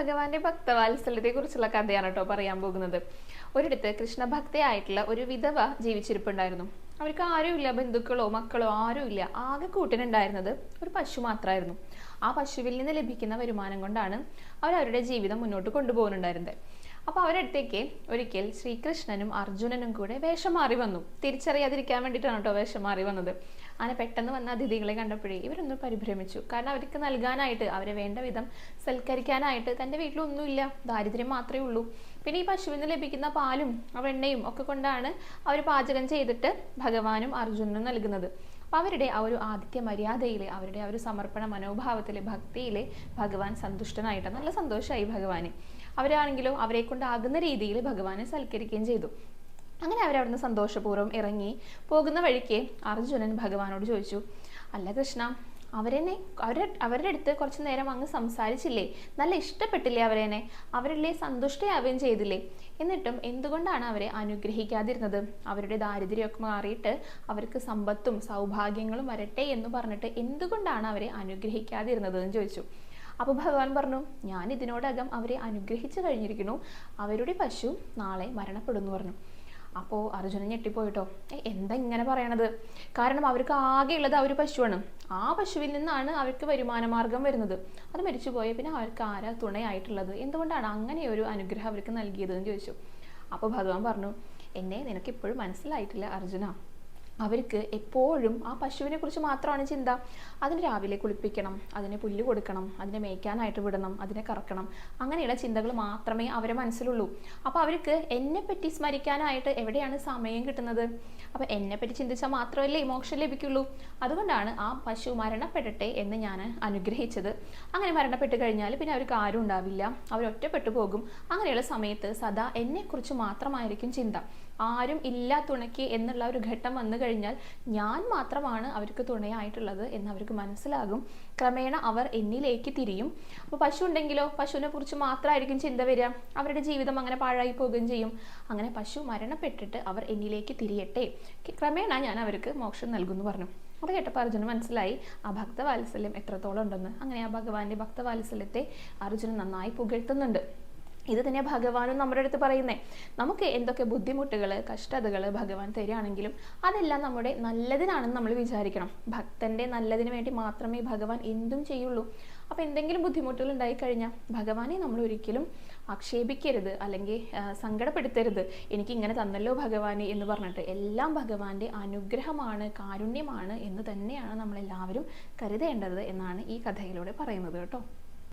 ഭഗവാന്റെ ഭക്തവാത്സല്യത്തെ കുറിച്ചുള്ള കഥയാണ് കേട്ടോ പറയാൻ പോകുന്നത്. ഒരിടത്ത് കൃഷ്ണഭക്തയായിട്ടുള്ള ഒരു വിധവ ജീവിച്ചിരിപ്പുണ്ടായിരുന്നു. അവർക്ക് ആരുമില്ല ബന്ധുക്കളോ മക്കളോ ആരുമില്ല. ആകെ കൂട്ടിനുണ്ടായിരുന്നത് ഒരു പശു മാത്രമായിരുന്നു ആ പശുവിൽ നിന്ന് ലഭിക്കുന്ന വരുമാനം കൊണ്ടാണ് അവർ അവരുടെ ജീവിതം മുന്നോട്ട് കൊണ്ടുപോകുന്നുണ്ടായിരുന്നത്. അപ്പോൾ അവരടുത്തേക്ക് ഒരിക്കൽ ശ്രീകൃഷ്ണനും അർജുനനും കൂടെ വേഷം മാറി വന്നു. തിരിച്ചറിയാതിരിക്കാൻ വേണ്ടിയിട്ടാണ് കേട്ടോ വേഷം മാറി വന്നത്. അങ്ങനെ പെട്ടെന്ന് വന്ന അതിഥികളെ കണ്ടപ്പോഴേ ഇവരൊന്ന് പരിഭ്രമിച്ചു. കാരണം അവർക്ക് നൽകാനായിട്ട് അവരെ വേണ്ട വിധം സൽക്കരിക്കാനായിട്ട് തന്റെ വീട്ടിലൊന്നുമില്ല ദാരിദ്ര്യം മാത്രമേ ഉള്ളൂ. പിന്നെ ഈ പശുവിന് ലഭിക്കുന്ന പാലും വെണ്ണയും ഒക്കെ കൊണ്ടാണ് അവർ പാചകം ചെയ്തിട്ട് ഭഗവാനും അർജുനനും നൽകുന്നത്. അപ്പം അവരുടെ ആ ഒരു ആദിത്യ മര്യാദയിൽ അവരുടെ ആ ഒരു സമർപ്പണ മനോഭാവത്തിൽ ഭക്തിയിൽ ഭഗവാൻ സന്തുഷ്ടനായിട്ട് നല്ല സന്തോഷമായി ഭഗവാന്. അവരാണെങ്കിലും അവരെ കൊണ്ടാകുന്ന രീതിയിൽ ഭഗവാനെ സൽക്കരിക്കുകയും ചെയ്തു. അങ്ങനെ അവരവിടുന്ന് സന്തോഷപൂർവം ഇറങ്ങി പോകുന്ന വഴിക്ക് അർജുനൻ ഭഗവാനോട് ചോദിച്ചു അല്ല കൃഷ്ണ അവരെന്നെ അവരെ അവരുടെ അടുത്ത് കുറച്ച് നേരം അങ്ങ് സംസാരിച്ചില്ലേ? നല്ല ഇഷ്ടപ്പെട്ടില്ലേ അവരെന്നെ? അവരല്ലേ സന്തുഷ്ടയാവുകയും ചെയ്തില്ലേ? എന്നിട്ടും എന്തുകൊണ്ടാണ് അവരെ അനുഗ്രഹിക്കാതിരുന്നത്? അവരുടെ ദാരിദ്ര്യമൊക്കെ മാറിയിട്ട് അവർക്ക് സമ്പത്തും സൗഭാഗ്യങ്ങളും വരട്ടെ എന്ന് പറഞ്ഞിട്ട് എന്തുകൊണ്ടാണ് അവരെ അനുഗ്രഹിക്കാതിരുന്നത് എന്ന് ചോദിച്ചു. അപ്പോൾ ഭഗവാൻ പറഞ്ഞു ഞാൻ ഇതിനോടകം അവരെ അനുഗ്രഹിച്ചു കഴിഞ്ഞിരിക്കുന്നു. അവരുടെ പശു നാളെ മരണപ്പെടുന്നു പറഞ്ഞു. അപ്പോൾ അർജുനൻ ഞെട്ടിപ്പോയിട്ടോ. "ഏ, എന്താ ഇങ്ങനെ പറയണത്? കാരണം അവർക്ക് ആകെയുള്ളത് ആ ഒരു പശുവാണ്. ആ പശുവിൽ നിന്നാണ് അവർക്ക് വരുമാനമാർഗം വരുന്നത്. അത് മരിച്ചുപോയ പിന്നെ അവർക്ക് ആരാ തുണയായിട്ടുള്ളത്? എന്തുകൊണ്ടാണ് അങ്ങനെ ഒരു അനുഗ്രഹം അവർക്ക് നൽകിയത് എന്ന് ചോദിച്ചു. അപ്പോൾ ഭഗവാൻ പറഞ്ഞു എന്നെ നിനക്ക് ഇപ്പോഴും മനസ്സിലായിട്ടില്ല അർജുന. അവർക്ക് എപ്പോഴും ആ പശുവിനെ കുറിച്ച് മാത്രമാണ് ചിന്ത. അതിന് രാവിലെ കുളിപ്പിക്കണം അതിനെ പുല്ല് കൊടുക്കണം അതിനെ മേയ്ക്കാനായിട്ട് വിടണം അതിനെ കറക്കണം. അങ്ങനെയുള്ള ചിന്തകൾ മാത്രമേ അവരെ മനസ്സിലുള്ളൂ. അപ്പോൾ അവർക്ക് എന്നെപ്പറ്റി സ്മരിക്കാനായിട്ട് എവിടെയാണ് സമയം കിട്ടുന്നത്? അപ്പോൾ എന്നെപ്പറ്റി ചിന്തിച്ചാൽ മാത്രമല്ലേ മോക്ഷം ലഭിക്കുള്ളൂ. അതുകൊണ്ടാണ് ആ പശു മരണപ്പെടട്ടെ എന്ന് ഞാൻ അനുഗ്രഹിച്ചത്. അങ്ങനെ മരണപ്പെട്ട് കഴിഞ്ഞാൽ പിന്നെ അവർക്ക് ആരും ഉണ്ടാവില്ല. അവർ ഒറ്റപ്പെട്ടു പോകും. അങ്ങനെയുള്ള സമയത്ത് സദാ എന്നെക്കുറിച്ച് മാത്രമായിരിക്കും ചിന്ത. ആരും ഇല്ല എന്നുള്ള ഒരു ഘട്ടം വന്നു കഴിഞ്ഞാൽ ഞാൻ മാത്രമാണ് അവർക്ക് തുണയായിട്ടുള്ളത് എന്ന് അവർക്ക് മനസ്സിലാകും. ക്രമേണ അവർ എന്നിലേക്ക് തിരിയും. അപ്പോൾ പശു ഉണ്ടെങ്കിലോ? പശുവിനെ കുറിച്ച് മാത്രമായിരിക്കും ചിന്ത വരിക. അവരുടെ ജീവിതം അങ്ങനെ പാഴായി പോകുകയും ചെയ്യും. അങ്ങനെ പശു മരണപ്പെട്ടിട്ട് അവർ എന്നിലേക്ക് തിരിയട്ടെ. ക്രമേണ ഞാൻ അവർക്ക് മോക്ഷം നൽകുന്നു പറഞ്ഞു. അത് കേട്ടപ്പോൾ അർജുന മനസ്സിലായി. ആ ഭക്തവാത്സല്യം എത്രത്തോളം ഉണ്ടെന്ന്. അങ്ങനെ ആ ഭഗവാന്റെ ഭക്തവാത്സല്യത്തെ അർജുനൻ നന്നായി പുകഴ്ത്തുന്നുണ്ട്. ഇത് തന്നെ ഭഗവാനും നമ്മുടെ അടുത്ത് പറയുന്നേ. നമുക്ക് എന്തൊക്കെ ബുദ്ധിമുട്ടുകൾ കഷ്ടതകൾ ഭഗവാൻ തരികയാണെങ്കിലും അതെല്ലാം നമ്മുടെ നല്ലതിനാണെന്ന് നമ്മൾ വിചാരിക്കണം. ഭക്തന്റെ നല്ലതിന് വേണ്ടി മാത്രമേ ഭഗവാൻ എന്തും ചെയ്യുള്ളൂ. അപ്പോൾ എന്തെങ്കിലും ബുദ്ധിമുട്ടുകൾ ഉണ്ടായിക്കഴിഞ്ഞാൽ ഭഗവാനെ നമ്മൾ ഒരിക്കലും ആക്ഷേപിക്കരുത് അല്ലെങ്കിൽ സങ്കടപ്പെടുത്തരുത്. എനിക്ക് ഇങ്ങനെ തന്നല്ലോ ഭഗവാനെ എന്ന് പറഞ്ഞിട്ട് എല്ലാം ഭഗവാന്റെ അനുഗ്രഹമാണ് കാരുണ്യമാണ് എന്ന് തന്നെയാണ് നമ്മളെല്ലാവരും കരുതേണ്ടത് എന്നാണ് ഈ കഥയിലൂടെ പറയുന്നത് കേട്ടോ.